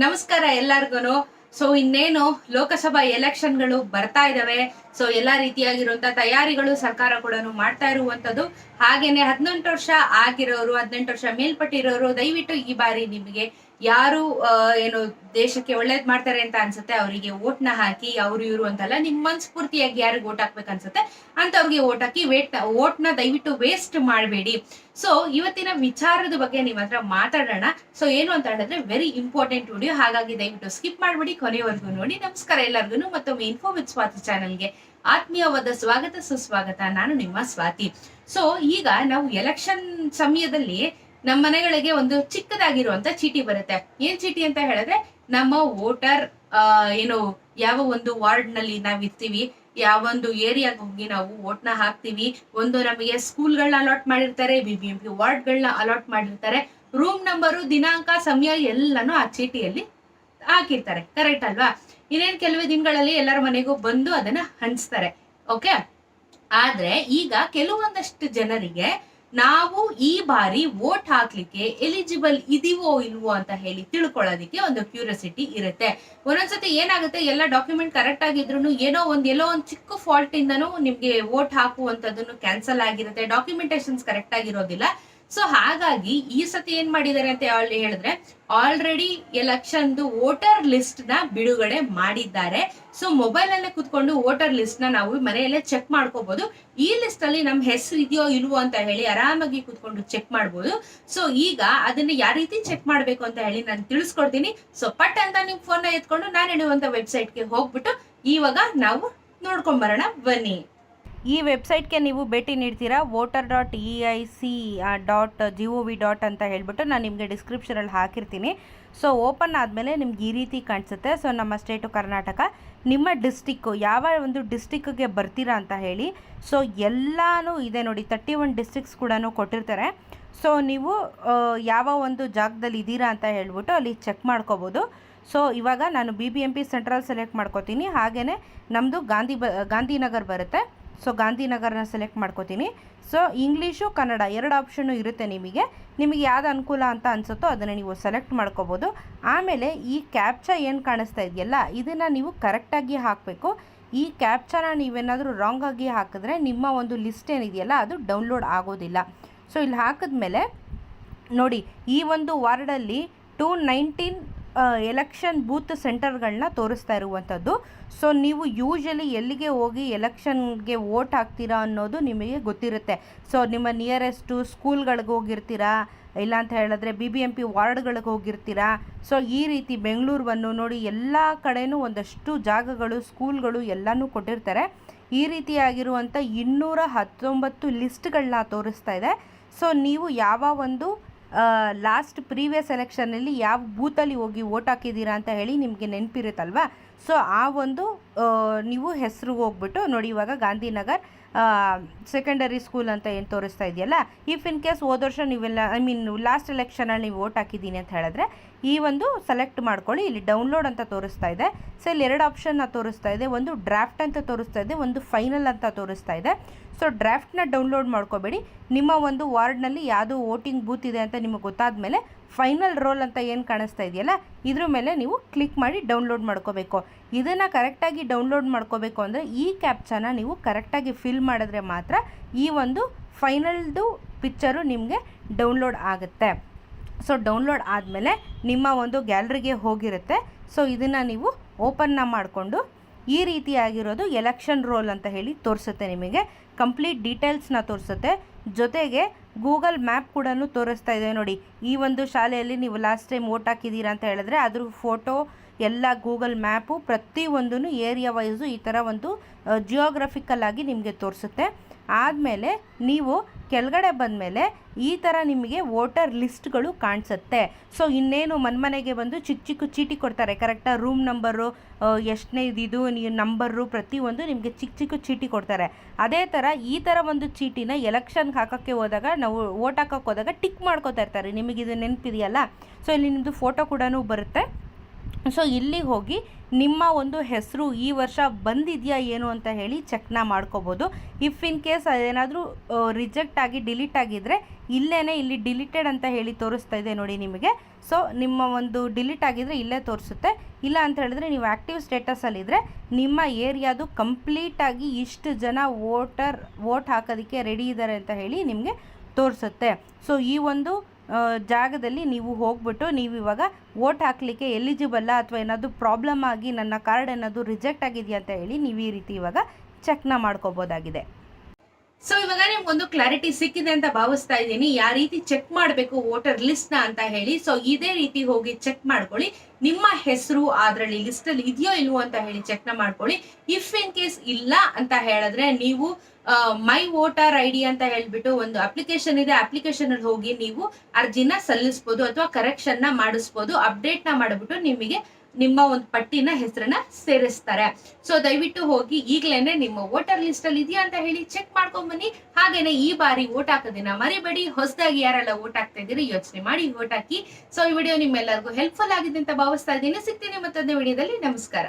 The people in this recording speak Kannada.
ನಮಸ್ಕಾರ ಎಲ್ಲಾರ್ಗು ಸೊ ಇನ್ನೇನು ಲೋಕಸಭಾ ಎಲೆಕ್ಷನ್ಗಳು ಬರ್ತಾ ಇದಾವೆ. ಸೊ ಎಲ್ಲಾ ರೀತಿಯಾಗಿರುವಂತ ತಯಾರಿಗಳು ಸರ್ಕಾರ ಕೂಡ ಮಾಡ್ತಾ ಇರುವಂತದ್ದು. ಹಾಗೇನೆ ಹದಿನೆಂಟು ವರ್ಷ ಆಗಿರೋರು, ಹದಿನೆಂಟು ವರ್ಷ ಮೇಲ್ಪಟ್ಟಿರೋರು, ದಯವಿಟ್ಟು ಈ ಬಾರಿ ನಿಮಗೆ ಯಾರು ಏನು ದೇಶಕ್ಕೆ ಒಳ್ಳೇದ್ ಮಾಡ್ತಾರೆ ಅಂತ ಅನ್ಸುತ್ತೆ, ಅವರಿಗೆ ನ ಹಾಕಿ ಅವ್ರು ಇವರು ಅಂತಲ್ಲ, ನಿಮ್ ಮನ್ಸ್ಫೂರ್ತಿಯಾಗಿ ಯಾರಿಗೆ ಓಟ್ ಹಾಕ್ಬೇಕು ಅನ್ಸುತ್ತೆ ಅಂತವ್ರಿಗೆ ಓಟ್ ಹಾಕಿ ವೇಟ್ನ ದಯವಿಟ್ಟು ವೇಸ್ಟ್ ಮಾಡಬೇಡಿ. ಸೊ ಇವತ್ತಿನ ವಿಚಾರದ ಬಗ್ಗೆ ನಿಮ್ ಹತ್ರ ಮಾತಾಡೋಣ. ಸೊ ಏನು ಅಂತ ಹೇಳಿದ್ರೆ ವೆರಿ ಇಂಪಾರ್ಟೆಂಟ್ ವಿಡಿಯೋ ಹಾಗಾಗಿ ದಯವಿಟ್ಟು ಸ್ಕಿಪ್ ಮಾಡ್ಬಿಡಿ, ಕೊನೆವರೆಗೂ ನೋಡಿ. ನಮಸ್ಕಾರ ಎಲ್ಲರಿಗೂ ಮತ್ತೊಮ್ಮೆ ಇನ್ಫೋ ವಿತ್ ಸ್ವಾತಿ ಚಾನಲ್ಗೆ ಆತ್ಮೀಯವಾದ ಸ್ವಾಗತ ಸುಸ್ವಾಗತ. ನಾನು ನಿಮ್ಮ ಸ್ವಾತಿ. ಸೊ ಈಗ ನಾವು ಎಲೆಕ್ಷನ್ ಸಮಯದಲ್ಲಿ ನಮ್ಮ ಮನೆಗಳಿಗೆ ಒಂದು ಚಿಕ್ಕದಾಗಿರುವಂತ ಚೀಟಿ ಬರುತ್ತೆ. ಏನ್ ಚೀಟಿ ಅಂತ ಹೇಳಿದ್ರೆ ನಮ್ಮ ವೋಟರ್ ಏನು, ಯಾವ ಒಂದು ವಾರ್ಡ್ನಲ್ಲಿ ನಾವ್ ಇರ್ತೀವಿ ಯಾವೊಂದು ಏರಿಯಾಗ ಹೋಗಿ ನಾವು ವೋಟ್ನ ಹಾಕ್ತಿವಿ, ಒಂದು ನಮಗೆ ಸ್ಕೂಲ್ಗಳನ್ನ ಅಲಾಟ್ ಮಾಡಿರ್ತಾರೆ ಬಿ ಬಿ ಎಂ ಪಿ ವಾರ್ಡ್ಗಳನ್ನ ಅಲಾಟ್ ಮಾಡಿರ್ತಾರೆ ರೂಮ್ ನಂಬರು ದಿನಾಂಕ, ಸಮಯ ಎಲ್ಲಾನು ಆ ಚೀಟಿಯಲ್ಲಿ ಹಾಕಿರ್ತಾರೆ. ಕರೆಕ್ಟ್ ಅಲ್ವಾ? ಇನ್ನೇನ್ ಕೆಲವೇ ದಿನಗಳಲ್ಲಿ ಎಲ್ಲರ ಮನೆಗೂ ಬಂದು ಅದನ್ನ ಹಂಚ್ತಾರೆ. ಓಕೆ ಆದ್ರೆ ಈಗ ಕೆಲವೊಂದಷ್ಟು ಜನರಿಗೆ ನಾವು ಈ ಬಾರಿ ವೋಟ್ ಹಾಕ್ಲಿಕ್ಕೆ ಎಲಿಜಿಬಲ್ ಇದೀವೋ ಇಲ್ವೋ ಅಂತ ಹೇಳಿ ತಿಳ್ಕೊಳ್ಳೋದಿಕ್ಕೆ ಒಂದು ಕ್ಯೂರಿಯಾಸಿಟಿ ಇರುತ್ತೆ. ಒಂದೊಂದ್ಸತಿ ಏನಾಗುತ್ತೆ, ಎಲ್ಲ ಡಾಕ್ಯುಮೆಂಟ್ ಕರೆಕ್ಟ್ ಆಗಿದ್ರು ಏನೋ ಒಂದ್, ಎಲ್ಲೋ ಒಂದ್ ಚಿಕ್ಕ ಫಾಲ್ಟ್ ಇಂದನೂ ನಿಮ್ಗೆ ವೋಟ್ ಹಾಕುವಂತದನ್ನು ಕ್ಯಾನ್ಸಲ್ ಆಗಿರುತ್ತೆ. ಡಾಕ್ಯುಮೆಂಟೇಶನ್ಸ್ ಕರೆಕ್ಟ್ ಆಗಿರೋದಿಲ್ಲ. ಸೊ ಹಾಗಾಗಿ ಈ ಸತಿ ಏನ್ ಮಾಡಿದ್ದಾರೆ ಅಂತ ಹೇಳಿ ಹೇಳಿದ್ರೆ ಆಲ್ರೆಡಿ ಎಲೆಕ್ಷನ್ ವೋಟರ್ ಲಿಸ್ಟ್ನ ಬಿಡುಗಡೆ ಮಾಡಿದ್ದಾರೆ. ಸೊ ಮೊಬೈಲ್ ಅಲ್ಲೇ ಕುತ್ಕೊಂಡು ವೋಟರ್ ಲಿಸ್ಟ್ನ ನಾವು ಮನೆಯಲ್ಲೇ ಚೆಕ್ ಮಾಡ್ಕೋಬಹುದು ಈ ಲಿಸ್ಟ್ ಅಲ್ಲಿ ನಮ್ ಹೆಸರು ಇದೆಯೋ ಇಲ್ವೋ ಅಂತ ಹೇಳಿ ಆರಾಮಾಗಿ ಕುತ್ಕೊಂಡು ಚೆಕ್ ಮಾಡ್ಬೋದು. ಸೊ ಈಗ ಅದನ್ನ ಯಾವ ರೀತಿ ಚೆಕ್ ಮಾಡ್ಬೇಕು ಅಂತ ಹೇಳಿ ನಾನು ತಿಳಿಸ್ಕೊಡ್ತೀನಿ. ಸೊ ಪಟ್ ಅಂತ ನಿಮ್ ಫೋನ್ ಎತ್ಕೊಂಡು ನಾನು ಹೇಳುವಂತ ವೆಬ್ಸೈಟ್ಗೆ ಹೋಗ್ಬಿಟ್ಟು ಇವಾಗ ನಾವು ನೋಡ್ಕೊಂಡ್ ಬರೋಣ ಬನ್ನಿ. ಈ ವೆಬ್ಸೈಟ್ಗೆ ನೀವು ಭೇಟಿ ನೀಡ್ತೀರಾ? Voter dot E I C dot G O V dot ಅಂತ ಹೇಳಿಬಿಟ್ಟು ನಾನು ನಿಮಗೆ ಡಿಸ್ಕ್ರಿಪ್ಷನಲ್ಲಿ ಹಾಕಿರ್ತೀನಿ. ಸೊ ಓಪನ್ ಆದಮೇಲೆ ನಿಮ್ಗೆ ಈ ರೀತಿ ಕಾಣಿಸುತ್ತೆ. ಸೊ ನಮ್ಮ ಸ್ಟೇಟು ಕರ್ನಾಟಕ ನಿಮ್ಮ ಡಿಸ್ಟಿಕ್ಕು ಯಾವ ಒಂದು ಡಿಸ್ಟಿಕ್ಗೆ ಬರ್ತೀರಾ ಅಂತ ಹೇಳಿ. ಸೊ ಎಲ್ಲನೂ ಇದೆ ನೋಡಿ ತರ್ಟಿ ಒನ್ ಡಿಸ್ಟಿಕ್ಸ್ ಕೂಡ ಕೊಟ್ಟಿರ್ತಾರೆ. ಸೊ ನೀವು ಯಾವ ಒಂದು ಜಾಗದಲ್ಲಿ ಇದ್ದೀರಾ ಅಂತ ಹೇಳ್ಬಿಟ್ಟು ಅಲ್ಲಿ ಚೆಕ್ ಮಾಡ್ಕೋಬೋದು. ಸೊ ಇವಾಗ ನಾನು B B M P central select ಮಾಡ್ಕೋತೀನಿ. ಹಾಗೆಯೇ ನಮ್ಮದು ಗಾಂಧಿ ಬ, ಗಾಂಧಿನಗರ್ ಬರುತ್ತೆ. ಸೊ ಗಾಂಧಿನಗರನ ಸೆಲೆಕ್ಟ್ ಮಾಡ್ಕೋತೀನಿ. ಸೊ ಇಂಗ್ಲೀಷು, ಕನ್ನಡ ಎರಡು ಆಪ್ಷನ್ನು ಇರುತ್ತೆ ನಿಮಗೆ. ನಿಮಗೆ ಯಾವ್ದು ಅನುಕೂಲ ಅಂತ ಅನಿಸುತ್ತೋ ಅದನ್ನು ನೀವು ಸೆಲೆಕ್ಟ್ ಮಾಡ್ಕೋಬೋದು. ಆಮೇಲೆ ಈ ಕ್ಯಾಪ್ಚಾ ಏನು ಕಾಣಿಸ್ತಾ ಇದೆಯಲ್ಲ, ಇದನ್ನು ನೀವು ಕರೆಕ್ಟಾಗಿ ಹಾಕಬೇಕು. ಈ ಕ್ಯಾಪ್ಚನ ನೀವೇನಾದರೂ ರಾಂಗ್ ಆಗಿ ಹಾಕಿದ್ರೆ ನಿಮ್ಮ ಒಂದು ಲಿಸ್ಟ್ ಏನಿದೆಯಲ್ಲ, ಅದು ಡೌನ್ಲೋಡ್ ಆಗೋದಿಲ್ಲ. ಸೊ ಇಲ್ಲಿ ಹಾಕಿದ್ಮೇಲೆ ನೋಡಿ, ಈ ಒಂದು ವಾರ್ಡಲ್ಲಿ ಟು ನೈನ್ಟೀನ್ ಎಲೆಕ್ಷನ್ ಬೂತ್ ಸೆಂಟರ್ಗಳನ್ನ ತೋರಿಸ್ತಾ ಇರುವಂಥದ್ದು. ಸೊ ನೀವು ಯೂಶಲಿ ಎಲ್ಲಿಗೆ ಹೋಗಿ ಎಲೆಕ್ಷನ್ಗೆ ವೋಟ್ ಹಾಕ್ತೀರಾ ಅನ್ನೋದು ನಿಮಗೆ ಗೊತ್ತಿರುತ್ತೆ. ಸೊ ನಿಮ್ಮ ನಿಯರೆಸ್ಟು ಸ್ಕೂಲ್ಗಳಿಗೆ ಹೋಗಿರ್ತೀರಾ, ಇಲ್ಲ ಅಂತ ಹೇಳಿದ್ರೆ ಬಿ ಬಿ ಎಂ ಪಿ ವಾರ್ಡ್ಗಳಿಗೆ ಹೋಗಿರ್ತೀರಾ. ಸೊ ಈ ರೀತಿ ಬೆಂಗಳೂರನ್ನು ನೋಡಿ ಎಲ್ಲ ಕಡೆಯೂ ಒಂದಷ್ಟು ಜಾಗಗಳು ಸ್ಕೂಲ್ಗಳು ಎಲ್ಲನೂ ಕೊಟ್ಟಿರ್ತಾರೆ. ಈ ರೀತಿಯಾಗಿರುವಂಥ ಇನ್ನೂರ ಹತ್ತೊಂಬತ್ತು ಲಿಸ್ಟ್ಗಳನ್ನ ತೋರಿಸ್ತಾ ಇದೆ. ಸೊ ನೀವು ಯಾವ ಒಂದು ಲಾಸ್ಟ್ ಪ್ರೀವಿಯಸ್ ಎಲೆಕ್ಷನಲ್ಲಿ ಯಾವ ಬೂತಲ್ಲಿ ಹೋಗಿ ವೋಟ್ ಹಾಕಿದ್ದೀರಾ ಅಂತ ಹೇಳಿ ನಿಮಗೆ ನೆನಪಿರುತ್ತಲ್ವಾ? ಸೊ ಆ ಒಂದು ನೀವು ಹೆಸರು ಹೋಗ್ಬಿಟ್ಟು ನೋಡಿ ಇವಾಗ ಗಾಂಧಿನಗರ್ ಸೆಕೆಂಡರಿ ಸ್ಕೂಲ್ ಅಂತ ಏನು ತೋರಿಸ್ತಾ ಇದೆಯಲ್ಲ ಇಫ್ ಇನ್ ಕೇಸ್ ಹೋದ ವರ್ಷ ನೀವೆಲ್ಲ ಐ ಮೀನ್ ಲಾಸ್ಟ್ ಎಲೆಕ್ಷನಲ್ಲಿ ನೀವು ವೋಟ್ ಹಾಕಿದ್ದೀನಿ ಅಂತ ಹೇಳಿದ್ರೆ, ಈ ಒಂದು ಸೆಲೆಕ್ಟ್ ಮಾಡ್ಕೊಳ್ಳಿ, ಇಲ್ಲಿ ಡೌನ್ಲೋಡ್ ಅಂತ ತೋರಿಸ್ತಾ ಇದೆ. ಸೊ ಇಲ್ಲಿ ಎರಡು ಆಪ್ಷನ್ನ ತೋರಿಸ್ತಾ ಇದೆ. ಒಂದು ಡ್ರಾಫ್ಟ್ ಅಂತ ತೋರಿಸ್ತಾ ಇದೆ, ಒಂದು ಫೈನಲ್ ಅಂತ ತೋರಿಸ್ತಾ ಇದೆ. ಸೊ ಡ್ರಾಫ್ಟ್ನ ಡೌನ್ಲೋಡ್ ಮಾಡ್ಕೋಬೇಡಿ. ನಿಮ್ಮ ಒಂದು ವಾರ್ಡ್ನಲ್ಲಿ ಯಾವುದು ವೋಟಿಂಗ್ ಬೂತ್ ಇದೆ ಅಂತ ನಿಮಗೆ ಗೊತ್ತಾದ ಮೇಲೆ ಫೈನಲ್ ರೋಲ್ ಅಂತ ಏನು ಕಾಣಿಸ್ತಾ ಇದೆಯಲ್ಲ, ಇದ್ರ ಮೇಲೆ ನೀವು ಕ್ಲಿಕ್ ಮಾಡಿ ಡೌನ್ಲೋಡ್ ಮಾಡ್ಕೋಬೇಕು. ಇದನ್ನು ಕರೆಕ್ಟಾಗಿ ಡೌನ್ಲೋಡ್ ಮಾಡ್ಕೋಬೇಕು ಅಂದರೆ ಈ ಕ್ಯಾಪ್ಚನ ನೀವು ಕರೆಕ್ಟಾಗಿ ಫಿಲ್ ಮಾಡಿದ್ರೆ ಮಾತ್ರ ಈ ಒಂದು ಫೈನಲ್ದು ಪಿಕ್ಚರು ನಿಮಗೆ ಡೌನ್ಲೋಡ್ ಆಗುತ್ತೆ. ಸೊ ಡೌನ್ಲೋಡ್ ಆದಮೇಲೆ ನಿಮ್ಮ ಒಂದು ಗ್ಯಾಲರಿಗೆ ಹೋಗಿರುತ್ತೆ. ಸೊ ಇದನ್ನು ನೀವು ಓಪನ್ನ ಮಾಡಿಕೊಂಡು ಈ ರೀತಿಯಾಗಿರೋದು ಎಲೆಕ್ಷನ್ ರೋಲ್ ಅಂತ ಹೇಳಿ ತೋರಿಸುತ್ತೆ ನಿಮಗೆ. ಕಂಪ್ಲೀಟ್ ಡೀಟೇಲ್ಸ್ನ ತೋರಿಸುತ್ತೆ. ಜೊತೆಗೆ ಗೂಗಲ್ ಮ್ಯಾಪ್ ಕೂಡ ತೋರಿಸ್ತಾ ಇದೆ ನೋಡಿ. ಈ ಒಂದು ಶಾಲೆಯಲ್ಲಿ ನೀವು ಲಾಸ್ಟ್ ಟೈಮ್ ವೋಟ್ ಹಾಕಿದ್ದೀರಾ ಅಂತ ಹೇಳಿದ್ರೆ ಅದ್ರ ಫೋಟೋ ಎಲ್ಲ ಗೂಗಲ್ ಮ್ಯಾಪು ಪ್ರತಿಯೊಂದೂ ಏರಿಯಾ ವೈಸು ಈ ಥರ ಒಂದು ಜಿಯೋಗ್ರಫಿಕಲ್ ಆಗಿ ನಿಮಗೆ ತೋರಿಸುತ್ತೆ. ಆದಮೇಲೆ ನೀವು ಕೆಳಗಡೆ ಬಂದಮೇಲೆ ಈ ಥರ ನಿಮಗೆ ವೋಟರ್ ಲಿಸ್ಟ್ಗಳು ಕಾಣಿಸುತ್ತೆ. ಸೊ, ಇನ್ನೇನು ಮನ್ಮನೆಗೆ ಬಂದು ಚಿಕ್ಕ ಚಿಕ್ಕ ಚೀಟಿ ಕೊಡ್ತಾರೆ. ಕರೆಕ್ಟಾಗಿ ರೂಮ್ ನಂಬರು ಎಷ್ಟನೇ ಇದಿದು ನೀವು ನಂಬರು ಪ್ರತಿಯೊಂದು ನಿಮಗೆ ಚಿಕ್ಕ ಚಿಕ್ಕ ಚೀಟಿ ಕೊಡ್ತಾರೆ. ಅದೇ ಥರ ಈ ಥರ ಒಂದು ಚೀಟಿನ ಎಲೆಕ್ಷನ್ಗೆ ಹಾಕೋಕ್ಕೆ ಹೋದಾಗ, ನಾವು ವೋಟ್ ಹಾಕೋಕ್ಕೆ ಹೋದಾಗ ಟಿಕ್ ಮಾಡ್ಕೋತಾ ಇರ್ತಾರೆ. ನಿಮಗೆ ಇದು ನೆನಪಿದೆಯಲ್ಲ? ಸೊ, ಇಲ್ಲಿ ನಿಮ್ಮದು ಫೋಟೋ ಕೂಡ ಬರುತ್ತೆ. ಸೊ ಇಲ್ಲಿಗೆ ಹೋಗಿ ನಿಮ್ಮ ಒಂದು ಹೆಸರು ಈ ವರ್ಷ ಬಂದಿದೆಯಾ ಏನು ಅಂತ ಹೇಳಿ ಚೆಕ್ನ ಮಾಡ್ಕೋಬೋದು. ಇಫ್ ಇನ್ ಕೇಸ್ ಅದೇನಾದರೂ ರಿಜೆಕ್ಟ್ ಆಗಿ ಡಿಲೀಟ್ ಆಗಿದ್ದರೆ ಇಲ್ಲೇ ಇಲ್ಲಿ ಡಿಲೀಟೆಡ್ ಅಂತ ಹೇಳಿ ತೋರಿಸ್ತಾ ಇದೆ ನೋಡಿ ನಿಮಗೆ. ಸೊ ನಿಮ್ಮ ಒಂದು ಡಿಲೀಟ್ ಆಗಿದ್ದರೆ ಇಲ್ಲೇ ತೋರಿಸುತ್ತೆ. ಇಲ್ಲ ಅಂತ ಹೇಳಿದ್ರೆ ನೀವು ಆ್ಯಕ್ಟಿವ್ ಸ್ಟೇಟಸಲ್ಲಿದ್ದರೆ ನಿಮ್ಮ ಏರಿಯಾದು ಕಂಪ್ಲೀಟಾಗಿ ಇಷ್ಟು ಜನ ವೋಟರ್ ವೋಟ್ ಹಾಕೋದಕ್ಕೆ ರೆಡಿ ಇದ್ದಾರೆ ಅಂತ ಹೇಳಿ ನಿಮಗೆ ತೋರಿಸುತ್ತೆ. ಸೊ ಈ ಒಂದು ಜಾಗದಲ್ಲಿ ನೀವು ಹೋಗ್ಬಿಟ್ಟು ನೀವು ಇವಾಗ ವೋಟ್ ಹಾಕಲಿಕ್ಕೆ ಎಲಿಜಿಬಲ್ಲ ಅಥವಾ ಏನಾದರೂ ಪ್ರಾಬ್ಲಮ್ ಆಗಿ ನನ್ನ ಕಾರ್ಡ್ ಏನಾದರೂ ರಿಜೆಕ್ಟ್ ಆಗಿದೆಯಾ ಅಂತ ಹೇಳಿ ನೀವು ಈ ರೀತಿ ಇವಾಗ ಚೆಕ್ನ ಮಾಡ್ಕೋಬೋದಾಗಿದೆ. ಸೊ ಇವಾಗ ನಿಮ್ಗೊಂದು ಕ್ಲಾರಿಟಿ ಸಿಕ್ಕಿದೆ ಅಂತ ಭಾವಿಸ್ತಾ ಇದ್ದೀನಿ. ಯಾವ ರೀತಿ ಚೆಕ್ ಮಾಡಬೇಕು ವೋಟರ್ ಲಿಸ್ಟ್ನ ಅಂತ ಹೇಳಿ. ಸೊ ಇದೇ ರೀತಿ ಹೋಗಿ ಚೆಕ್ ಮಾಡ್ಕೊಳ್ಳಿ. ನಿಮ್ಮ ಹೆಸರು ಅದರಲ್ಲಿ ಲಿಸ್ಟ್ ಅಲ್ಲಿ ಇದೆಯೋ ಇಲ್ವೋ ಅಂತ ಹೇಳಿ ಚೆಕ್ನ ಮಾಡ್ಕೊಳ್ಳಿ. ಇಫ್ ಇನ್ ಕೇಸ್ ಇಲ್ಲ ಅಂತ ಹೇಳಿದ್ರೆ ನೀವು ಮೈ ವೋಟರ್ ಐ ಡಿ ಅಂತ ಹೇಳ್ಬಿಟ್ಟು ಒಂದು ಅಪ್ಲಿಕೇಶನ್ ಇದೆ. ಅಪ್ಲಿಕೇಶನ್ ಅಲ್ಲಿ ಹೋಗಿ ನೀವು ಅರ್ಜಿನ ಸಲ್ಲಿಸಬಹುದು ಅಥವಾ ಕರೆಕ್ಷನ್ನ ಮಾಡಿಸ್ಬೋದು. ಅಪ್ಡೇಟ್ನ ಮಾಡಿಬಿಟ್ಟು ನಿಮಗೆ ನಿಮ್ಮ ಒಂದು ಪಟ್ಟಿನ ಹೆಸರನ್ನ ಸೇರಿಸ್ತಾರೆ. ಸೊ ದಯವಿಟ್ಟು ಹೋಗಿ ಈಗ್ಲೇನೆ ನಿಮ್ಮ ವೋಟರ್ ಲಿಸ್ಟ್ ಅಲ್ಲಿ ಇದೆಯಾ ಅಂತ ಹೇಳಿ ಚೆಕ್ ಮಾಡ್ಕೊಂಡ್ ಬನ್ನಿ ಹಾಗೇನೆ ಈ ಬಾರಿ ವೋಟ್ ಹಾಕೋದಿನ ಮರಿಬೇಡಿ. ಹೊಸದಾಗಿ ಯಾರೆಲ್ಲ ವೋಟ್ ಹಾಕ್ತಾ ಇದ್ದೀರಿ ಯೋಚನೆ ಮಾಡಿ ವೋಟ್ ಹಾಕಿ. ಸೊ ಈ ವಿಡಿಯೋ ನಿಮ್ಮೆಲ್ಲರಿಗೂ ಹೆಲ್ಪ್ಫುಲ್ ಆಗಿದೆ ಅಂತ ಭಾವಿಸ್ತಾ ಇದ್ದೀನಿ. ಸಿಗ್ತೀನಿ ಮತ್ತೊಂದು ವಿಡಿಯೋದಲ್ಲಿ ನಮಸ್ಕಾರ.